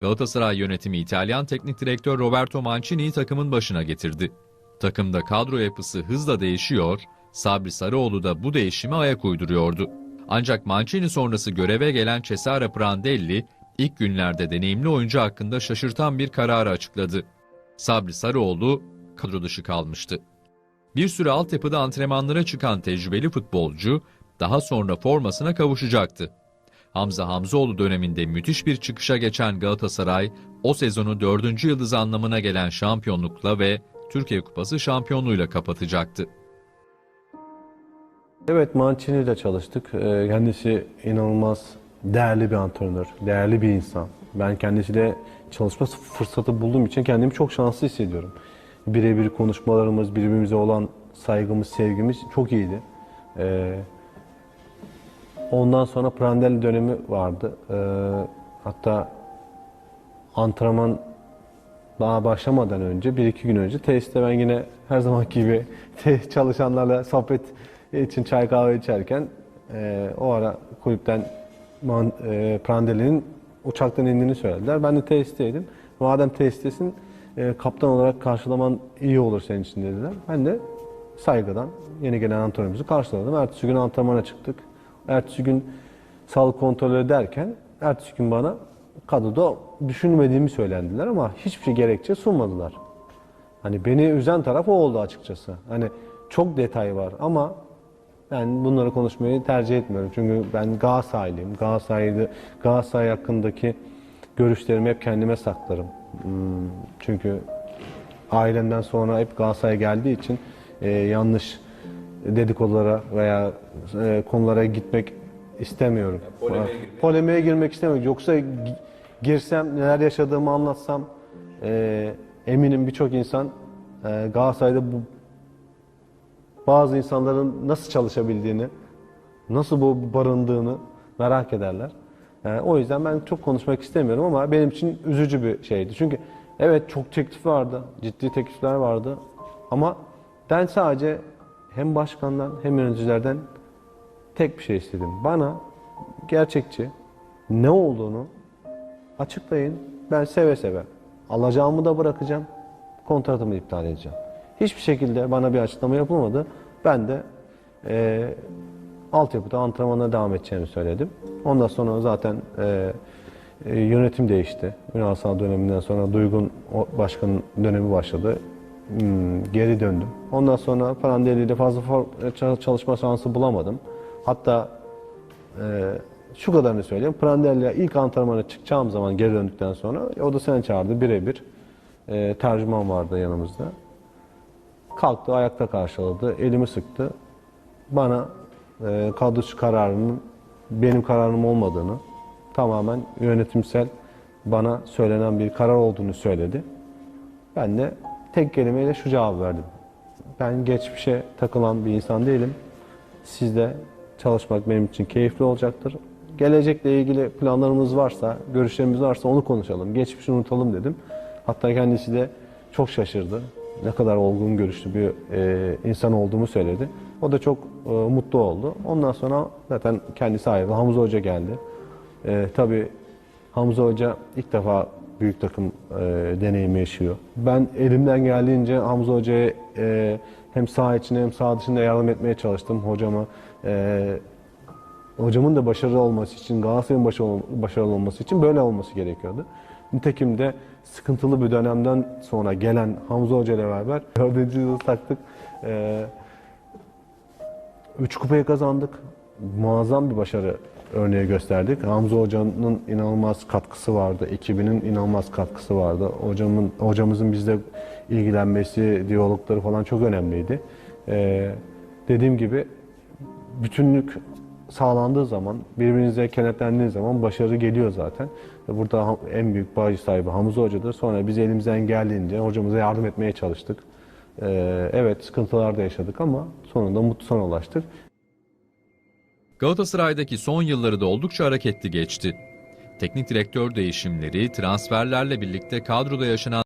Galatasaray yönetimi İtalyan teknik direktör Roberto Mancini'yi takımın başına getirdi. Takımda kadro yapısı hızla değişiyor, Sabri Sarıoğlu da bu değişime ayak uyduruyordu. Ancak Mancini sonrası göreve gelen Cesare Prandelli, ilk günlerde deneyimli oyuncu hakkında şaşırtan bir kararı açıkladı. Sabri Sarıoğlu kadro dışı kalmıştı. Bir süre altyapıda antrenmanlara çıkan tecrübeli futbolcu, daha sonra formasına kavuşacaktı. Hamza Hamzoğlu döneminde müthiş bir çıkışa geçen Galatasaray, o sezonu dördüncü yıldız anlamına gelen şampiyonlukla ve Türkiye Kupası şampiyonluğuyla kapatacaktı. Evet Mancini ile çalıştık. Ee, Kendisi inanılmaz değerli bir antrenör, değerli bir insan. Ben kendisiyle çalışma fırsatı bulduğum için kendimi çok şanslı hissediyorum. Birebir konuşmalarımız, birbirimize olan saygımız, sevgimiz çok iyiydi. Ondan sonra Prandelli dönemi vardı. Ee, hatta antrenman daha başlamadan önce, bir iki gün önce tesiste ben yine her zamanki gibi çalışanlarla sohbet için çay kahve içerken e, o ara kulüpten e, Prandelli'nin uçaktan indiğini söylediler. Ben de tesisteydim. Madem tesistesin e, kaptan olarak karşılaman iyi olur senin için dediler. Ben de saygıdan yeni gelen antrenörümüzü karşıladım. Ertesi gün antrenmana çıktık. Ertesi gün sağlık kontrolü ederken ertesi gün bana kadroda düşünmediğimi söylendiler ama hiçbir şey gerekçe sunmadılar. Hani beni üzen taraf o oldu açıkçası. Hani çok detay var ama ben bunları konuşmayı tercih etmiyorum. Çünkü ben Galatasaraylıyım. Galatasaraylı, Galatasaray hakkındaki görüşlerimi hep kendime saklarım. Hmm, Çünkü ailemden sonra hep Galatasaray'a geldiği için e, yanlış dedikodulara veya e, konulara gitmek istemiyorum. Polemiğe girmek. istemiyorum. Yoksa gi- girsem neler yaşadığımı anlatsam e, eminim birçok insan e, Galatasaray'da bu bazı insanların nasıl çalışabildiğini, nasıl bu barındığını merak ederler. E, o yüzden ben çok konuşmak istemiyorum ama benim için üzücü bir şeydi. Çünkü evet çok teklif vardı, ciddi teklifler vardı ama ben sadece hem başkandan hem yöneticilerden tek bir şey istedim. Bana gerçekçi ne olduğunu açıklayın. Ben seve seve alacağımı da bırakacağım. Kontratımı iptal edeceğim. Hiçbir şekilde bana bir açıklama yapılmadı. Ben de eee altyapıda antrenmana devam edeceğimi söyledim. Ondan sonra zaten eee, e, yönetim değişti. Ünal Sağ döneminden sonra Duygun başkanın dönemi başladı. Hmm, geri döndüm. Ondan sonra Prandelli fazla çal- çalışma şansı bulamadım. Hatta ee, şu kadarını söyleyeyim. Prandelli'ye ilk antrenmana çıkacağım zaman geri döndükten sonra e, o da seni çağırdı birebir. Ee, tercüman vardı yanımızda. Kalktı, ayakta karşıladı, elimi sıktı. Bana e, kadrosu kararının benim kararım olmadığını, tamamen yönetimsel bana söylenen bir karar olduğunu söyledi. Ben de tek kelimeyle şu cevabı verdim. Ben geçmişe takılan bir insan değilim. Sizle çalışmak benim için keyifli olacaktır. Gelecekle ilgili planlarımız varsa, görüşlerimiz varsa onu konuşalım. Geçmişi unutalım dedim. Hatta kendisi de çok şaşırdı. Ne kadar olgun görüşlü bir e, insan olduğumu söyledi. O da çok e, mutlu oldu. Ondan sonra zaten kendisi ayrıldı. Hamza Hoca geldi. E, tabii Hamza Hoca ilk defa büyük takım e, deneyimi yaşıyor. Ben elimden geldiğince Hamza Hoca'ya e, hem saha içinde hem saha dışında yardım etmeye çalıştım hocama. E, hocamın da başarılı olması için, Galatasaray'ın başarılı, başarılı olması için böyle olması gerekiyordu. Nitekim de sıkıntılı bir dönemden sonra gelen Hamza Hoca ile beraber dördüncü yılı taktık. E, Üç kupayı kazandık. Muazzam bir başarı örneği gösterdik. Hamza Hoca'nın inanılmaz katkısı vardı. Ekibinin inanılmaz katkısı vardı. Hocamın hocamızın bizle ilgilenmesi, diyalogları falan çok önemliydi. Ee, dediğim gibi bütünlük sağlandığı zaman, birbirinize kenetlendiğiniz zaman başarı geliyor zaten. Burada en büyük bağış sahibi Hamza Hoca'dır. Sonra biz elimizden geldiğince hocamıza yardım etmeye çalıştık. Ee, evet sıkıntılar da yaşadık ama sonunda mutlu sona ulaştık. Galatasaray'daki son yılları da oldukça hareketli geçti. Teknik direktör değişimleri, transferlerle birlikte kadroda yaşanan